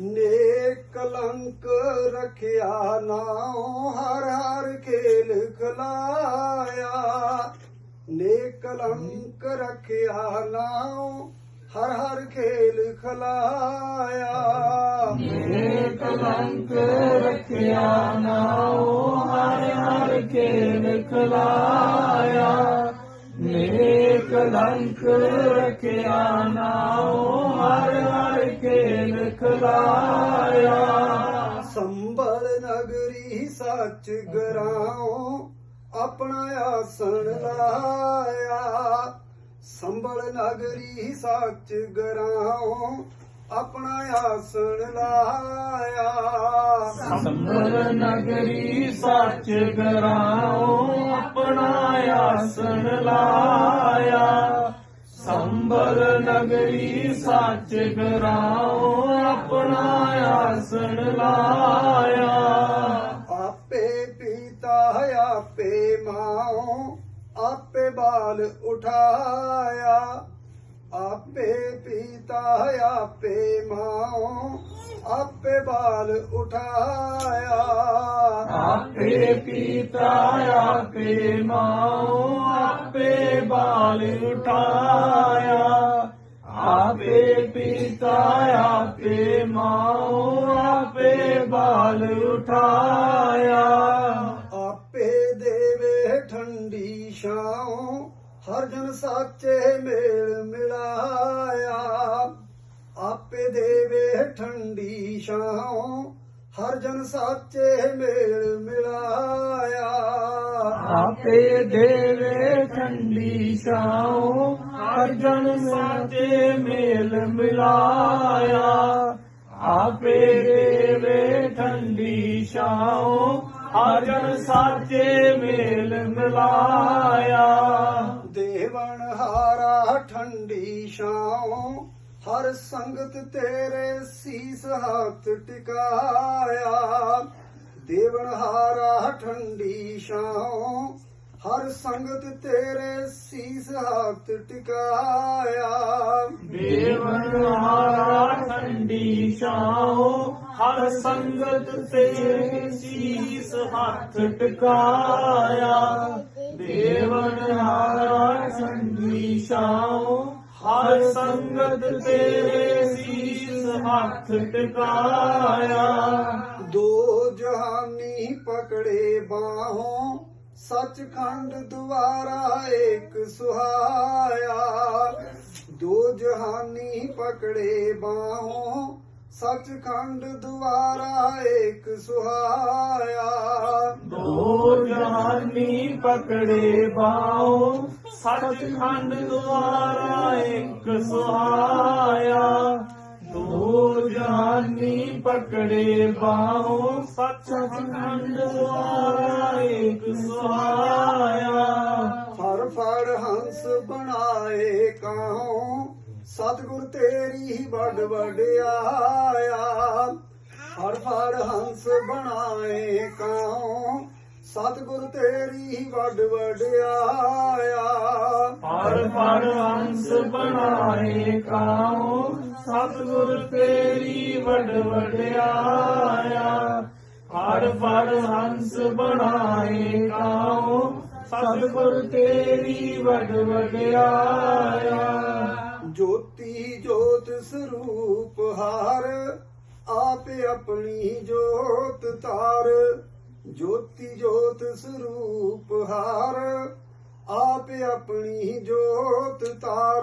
ਨੇ ਕਲੰਕ ਰਖਿਆ ਨਾਉ ਹਰ ਹਰ ਖੇਲ ਖਲਾਇਆ। ਨੇ ਕਲੰਕ ਰਖਿਆ ਨਾਉ ਹਰ ਹਰ ਖੇਲ ਖਲਾਇਆ। ਨੇ ਕਲੰਕ ਰਖਿਆ ਨਾਉ ਹਰ ਹਰ ਖੇਲ ਖਲਾਇਆ। ਨੇ ਰਖਿਆ ਨਾਉ ਹਰ ਹਰ ਖੇਲ ਖਲਾਇਆ। ਸੰਭਲ ਨਗਰੀ ਸੱਚ ਗਰਾਉ, ਆਪਣਾ ਆਸਣ ਲਾਇਆ। ਸੰਭਲ ਨਗਰੀ ਸੱਚ ਗਰਾਉ ਆਪਣਾ ਆਸਣ ਲਾਇਆ। ਸੰਭਲ ਨਗਰੀ ਸੱਚ ਗਰਾਉ ਆਪਣਾ ਆਸਣ ਲਾਇਆ। ਸੰਭਲ ਨਗਰੀ ਸੱਚ ਗਰਾਉ ਆਪਣਾ ਆਸਣ ਲਾਇਆ। ਆਪੇ ਪੀਤਾ ਆਪੇ ਮਾਉ ਆਪੇ ਬਾਲ ਉਠਾਇਆ। ਆਪੇ ਪੀਤਾ ਆਪੇ ਮਾਉ ਆਪੇ ਬਾਲ ਉਠਾਇਆ। ਆਪੇ ਪੀਤਾ ਆਪੇ ਮਾਉ ਆਪੇ ਬਾਲ ਉਠਾਇਆ। ਆਪੇ ਪੀਤਾ ਆਪੇ ਮਾਉ ਆਪੇ ਬਾਲ ਉਠਾਇਆ। ਆਪੇ ਦੇਵੇ ਠੰਡੀ ਛਾਉ ਹਰ ਜਨ ਸਾਚੇ ਮੇਲ ਮਿਲਾਇਆ। ਆਪੇ ਦੇਵੇ ਠੰਡੀ ਛਾਉ ਹਰ ਜਨ ਸਾਚੇ ਮੇਲ ਮਿਲਾਇਆ। ਆਪੇ ਦੇਵੇ ਠੰਡੀ ਛਾਉ ਹਰ ਜਨ ਸਾਚੇ ਮੇਲ ਮਿਲਾਇਆ। ਆਪੇ ਦੇਵੇ ਠੰਡੀ ਛਾਉ ਹਰ ਜਨ ਸਾਚੇ ਮੇਲ ਮਿਲਾਇਆ। ਦੇਵਨ ਹਾਰਾ ਠੰਡੀ ਛਾਉ ਹਰ ਸੰਗਤ ਤੇਰੇ ਸੀਸ ਹੱਥ ਟਿਕਾਇਆ। ਦੇਵਨ ਹਾਰਾ ਠੰਡੀ ਛਾਉ, ਹਰ ਸੰਗਤ ਤੇਰੇ ਸੀਸ ਹੱਥ ਟਿਕਾਇਆ। ਦੇਵਨ ਹਾਰਾ ਠੰਡੀ ਛਾਉ, ਹਰ ਸੰਗਤ ਤੇਰੇ ਸੀਸ ਹੱਥ ਟਿਕਾਇਆ। ਦੇਵਨ ਹਾਰਾ ਠੰਡੀ ਛਾਉ ਹਰ ਸੰਗਤ ਤੇ ਸੀਸ ਹੱਥ ਟਿਕਾਇਆ। ਦੋ ਜਹਾਨੀ ਪਕੜੇ ਬਾਹੋਂ ਸੱਚਖੰਡ ਦੁਆਰਾ ਏਕ ਸੁਹਾਇਆ। ਦੋ ਜਹਾਨੀ ਪਕੜੇ ਬਾਹੋਂ ਸੱਚਖੰਡ ਦੁਆਰਾ ਏਕ ਸੁਹਾਇਆ। ਦੋ ਜਹਾਨੀ ਪਕੜੇ ਬਾਉ ਸੱਚਖੰਡ ਦੁਆਰਾ ਇੱਕ ਸੁਹਾਇਆ ਦੋ ਜਹਾਨੀ ਪਕੜੇ ਬਾਉ ਸੱਚਖੰਡ ਦੁਆਰਾ ਇੱਕ ਸੁਹਾਇਆ ਫੜ ਫੜ ਹੰਸ ਬਣਾਏ ਕਾਹੋਂ, ਸਤਿਗੁਰ ਤੇਰੀ ਵੱਡ ਵਡਿਆਇਆ। ਫੜ ਫੜ ਹੰਸ ਬਣਾਏ ਕਾਹੋਂ ਸਤਿਗੁਰ ਤੇਰੀ ਵੱਡ ਵਡਿਆਇਆ। ਪਰ ਪਰ ਹੰਸ ਬਣਾਏ ਕਾਉ ਸਤਿਗੁਰ ਤੇਰੀ ਵਡ ਵਡਿਆਇਆ। ਪਰ ਪਰ ਹੰਸ ਬਣਾਏ ਕਾਉ ਸਤਿਗੁਰ ਤੇਰੀ ਵਡ ਵਡਿਆਇਆ। ਜੋਤੀ ਜੋਤ ਸਰੂਪ ਹਾਰ ਆਪ ਆਪਣੀ ਜੋਤ ਤਾਰ। ਜੋਤੀ ਜੋਤ ਸਰੂਪ ਹਾਰ ਆਪ ਆਪਣੀ ਜੋਤ ਤਾਰ।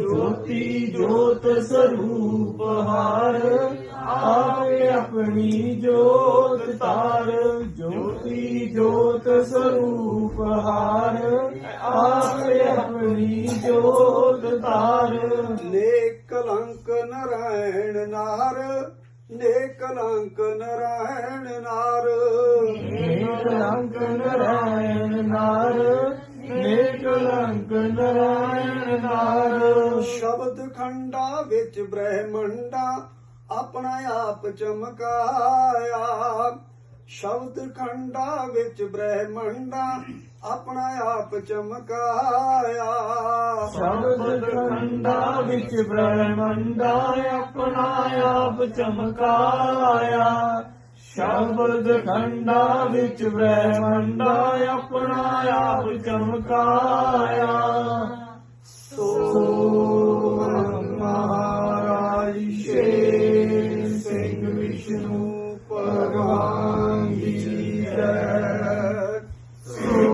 ਜੋਤੀ ਜੋਤ ਸਰੂਪ ਹਰ ਆਪੇ ਆਪਣੀ ਜੋਤ ਤਾਰ। ਜੋਤੀ ਜੋਤ ਸਰੂਪ ਹਰ ਆਪੇ ਆਪਣੀ ਜੋਤ ਤਾਰ। ਨੇ ਕਲੰਕ ਨਰਾਇਣ ਨਾਰ ਨੇ ਕਲੰਕ ਨਰਾਇਣ ਨਾਰ। ਰੰਗ ਨਰਾਇਣ ਨਾਰ। ਏਕ ਰੰਗ ਨਰਾਇਣ ਨਾਰ। ਸ਼ਬਦ ਖੰਡਾ ਵਿੱਚ ਬ੍ਰਹਮੰਡਾ ਆਪਣਾ ਆਪ ਚਮਕਾਇਆ। ਸ਼ਬਦ ਖੰਡਾ ਵਿੱਚ ਬ੍ਰਹਮੰਡਾ ਆਪਣਾ ਆਪ ਚਮਕਾਇਆ। ਸ਼ਬਦ ਖੰਡਾ ਵਿੱਚ ਬ੍ਰਹਮੰਡਾ ਆਪਣਾ ਆਪ ਚਮਕਾਇਆ। ਸ਼ਬਦ ਖੰਡਾ ਵਿੱਚ ਬ੍ਰਹਮੰਡਾ ਆਪਣਾ ਆਪ ਚਮਕਾਇਆ।